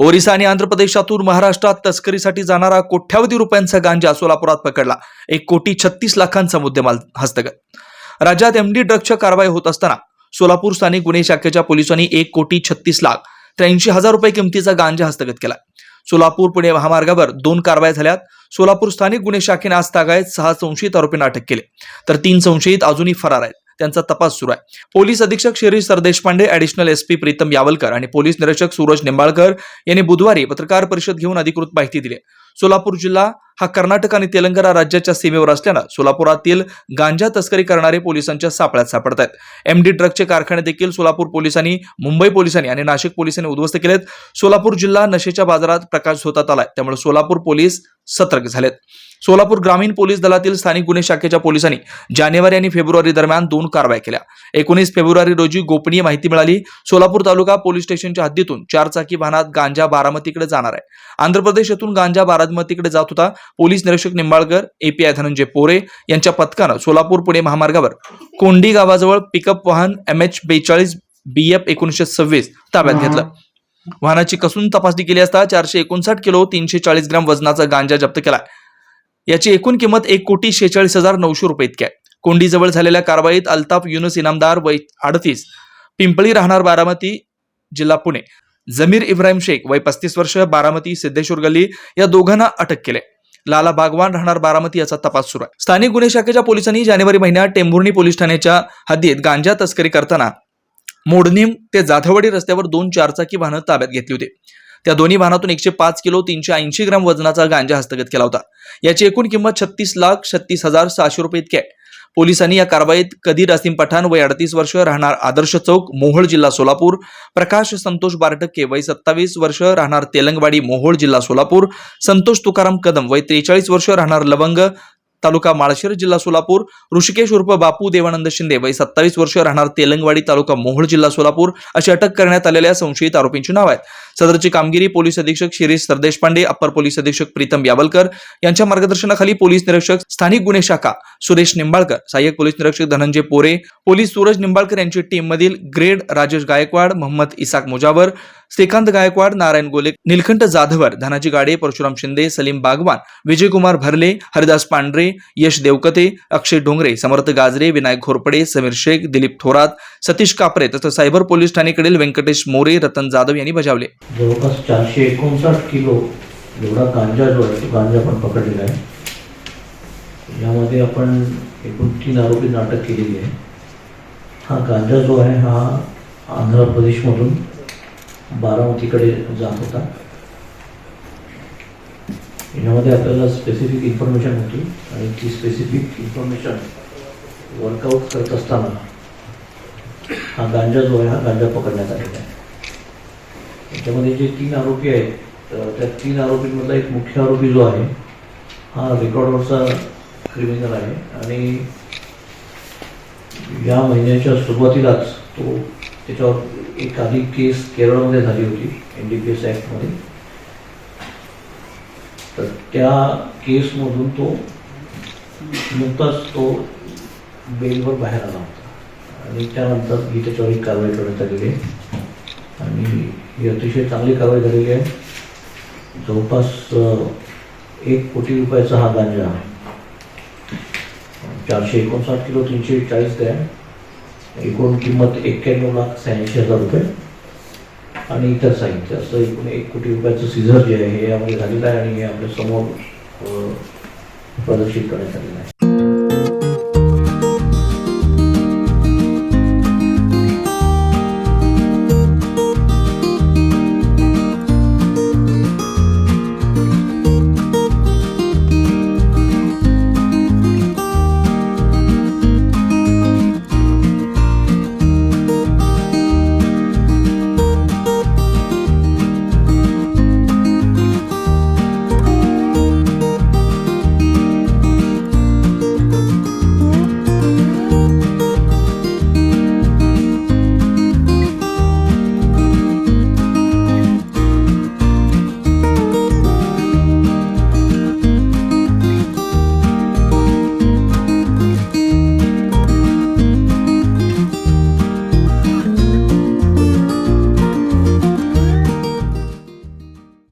ओरिसा आणि आंध्र प्रदेशातून महाराष्ट्रात तस्करीसाठी जाणारा कोट्यावधी रुपयांचा गांजा सोलापुरात पकडला. एक कोटी छत्तीस लाखांचा मुद्देमाल हस्तगत. राज्यात एमडी ड्रग्सच्या कारवाई होत असताना सोलापूर स्थानिक गुन्हे शाखेच्या पोलिसांनी एक कोटी छत्तीस लाख त्र्याऐंशी हजार रुपये किमतीचा गांजा हस्तगत केला. सोलापूर पुणे महामार्गावर दोन कारवाया झाल्यात. सोलापूर स्थानिक गुन्हे शाखेने आज तागायत सहा संशयित आरोपींना अटक केले. तर तीन संशयित अजूनही फरार आहेत. त्यांचा तपास सुरू आहे. पोलीस अधीक्षक शिरीष सरदेशपांडे ऍडिशनल एसपी प्रीतम यावलकर आणि पोलीस निरीक्षक सूरज निंबाळकर यांनी बुधवारी पत्रकार परिषद घेऊन अधिकृत माहिती दिली सोलापूर जिल्हा हा कर्नाटक आणि तेलंगणा राज्याच्या सीमेवर असल्यानं सोलापुरातील गांजा तस्करी करणारे पोलिसांच्या सापळ्यात सापडत आहेत एमडी ड्रगचे कारखाने देखील सोलापूर पोलिसांनी मुंबई पोलिसांनी आणि नाशिक पोलिसांनी उद्ध्वस्त केलेत. सोलापूर जिल्हा नशेच्या बाजारात प्रकाश होतात आलाय. त्यामुळे सोलापूर पोलीस सतर्क झालेत. सोलापूर ग्रामीण पोलीस दलातील स्थानिक गुन्हे शाखेच्या पोलिसांनी जानेवारी आणि फेब्रुवारी दरम्यान दोन कारवाया केल्या. एकोणीस फेब्रुवारी रोजी गोपनीय माहिती मिळाली. सोलापूर तालुका पोलीस स्टेशनच्या हद्दीतून चारचाकी वाहनात गांजा बारामतीकडे जाणार आहे. आंध्र प्रदेश येथून गांजा बारामतीकडे जात होता. पोलीस निरीक्षक निंबाळकर एपीआय धनंजय पोरे यांच्या पथकानं सोलापूर पुणे महामार्गावर कोंडी गावाजवळ पिकअप वाहन एम एच बेचाळीस बी एफ एकोणीसशे सव्वीस ताब्यात घेतलं. वाहनाची कसून तपासणी केली असता चारशे एकोणसाठ किलो तीनशे चाळीस ग्राम वजनाचा गांजा जप्त केला. याची एकूण किंमत एक कोटी शेहेचाळीस हजार नऊशे रुपये इतकी आहे. कोंडीजवळ झालेल्या कारवाईत अल्ताफ युनुस इनामदार वय अडतीस पिंपळी राहणार बारामती जिल्हा पुणे. जमीर इब्राहिम शेख वय पस्तीस वर्ष बारामती सिद्धेश्वर गल्ली या दोघांना अटक केले. लाला बागवान राहणार बारामती याचा तपास सुरू आहे. स्थानिक गुन्हे शाखेच्या पोलिसांनी जानेवारी महिन्यात टेंभुर्णी पोलीस ठाण्याच्या हद्दीत गांजा तस्करी करताना मोडनीम ते जाधवडी रस्त्यावर दोन चारचाकी वाहनं ताब्यात घेतली होती. त्या दोन्ही वाहनातून एकशे पाच किलो तीनशे ऐंशी ग्राम वजनाचा गांजा हस्तगत केला होता. याची एकूण किंमत छत्तीस लाख छत्तीस हजार सहाशे रुपये इतकी आहे. पोलिसांनी या कारवाईत कदीर असीम पठाण वय अडतीस वर्ष राहणार आदर्श चौक मोहोळ जिल्हा सोलापूर प्रकाश संतोष बारटक्के वय सत्तावीस वर्ष राहणार तेलंगवाडी मोहोळ जिल्हा सोलापूर संतोष तुकाराम कदम वय त्रेचाळीस वर्ष राहणार लवंग तालुका माळशिर जिल्हा सोलापूर ऋषिकेश उर्फ बापू देवानंद शिंदे वय सत्तावीस वर्ष राहणार तेलंगवाडी तालुका मोहोळ जिल्हा सोलापूर अशी अटक करण्यात आलेल्या संशयित आरोपींची नाव आहेत. सदरची कामगिरी पोलीस अधीक्षक शिरीष सरदेशपांडे अप्पर पोलीस अधीक्षक प्रीतम यावलकर यांच्या मार्गदर्शनाखाली पोलीस निरीक्षक स्थानिक गुन्हे शाखा सुरेश निंबाळकर सहाय्यक पोलीस निरीक्षक धनंजय पोरे पोलीस सूरज निंबाळकर यांची टीम मधील ग्रेड राजेश गायकवाड मोहम्मद इसाक मुजावर श्रीकांत गायकवाड नारायण गोले निलखंठ जाधवर धनाजी गाडे परशुराम शिंदे सलीम बागवान विजयकुमार भरले हरिदास पांढरे यश देवकते अक्षय डोंगरे समर्थ गाजरे विनायक घोरपडे समीर शेख दिलीप थोरात सतीश कापरे तसंच सायबर पोलीस ठाणेकडील व्यंकटेश मोरे रतन जाधव यांनी बजावले. जवळपास चारशे एकोणसाठ किलो एवढा गांजा जो आहे तो गांजा आपण पकडलेला आहे. यामध्ये आपण एकूण तीन आरोपी नाटक केलेली आहे. हा गांजा जो आहे हा आंध्र प्रदेशमधून बारामतीकडे जात होता. यामध्ये आपल्याला स्पेसिफिक इन्फॉर्मेशन होती आणि ती स्पेसिफिक इन्फॉर्मेशन वर्कआउट करत असताना हा गांजा जो आहे हा गांजा पकडण्यात आलेला आहे. त्याच्यामध्ये जे तीन आरोपी आहेत त्या तीन आरोपींमधला एक मुख्य आरोपी जो आहे हा रेकॉर्डवरचा क्रिमिनल आहे. आणि या महिन्याच्या सुरुवातीलाच तो त्याच्यावर एक आधी केस केरळमध्ये झाली होती एन डी पी एस ॲक्टमध्ये तर त्या केसमधून तो नुकताच तो बेलवर बाहेर आला होता. आणि त्यानंतर ही त्याच्यावर एक कारवाई करण्यात आलेली आहे. आणि ही अतिशय चांगली कारवाई झालेली आहे. जवळपास एक कोटी रुपयाचा हा गांजा चारशे एकोणसाठ किलो तीनशे चाळीस द्या एकूण किंमत एक्क्याण्णव लाख शहाऐंशी हजार रुपये. आणि इतर साहित्य असं एकूण एक कोटी रुपयाचं सीझर जे आहे हे यामध्ये झालेलं आहे आणि हे आपल्यासमोर प्रदर्शित करण्यात आलेलं आहे.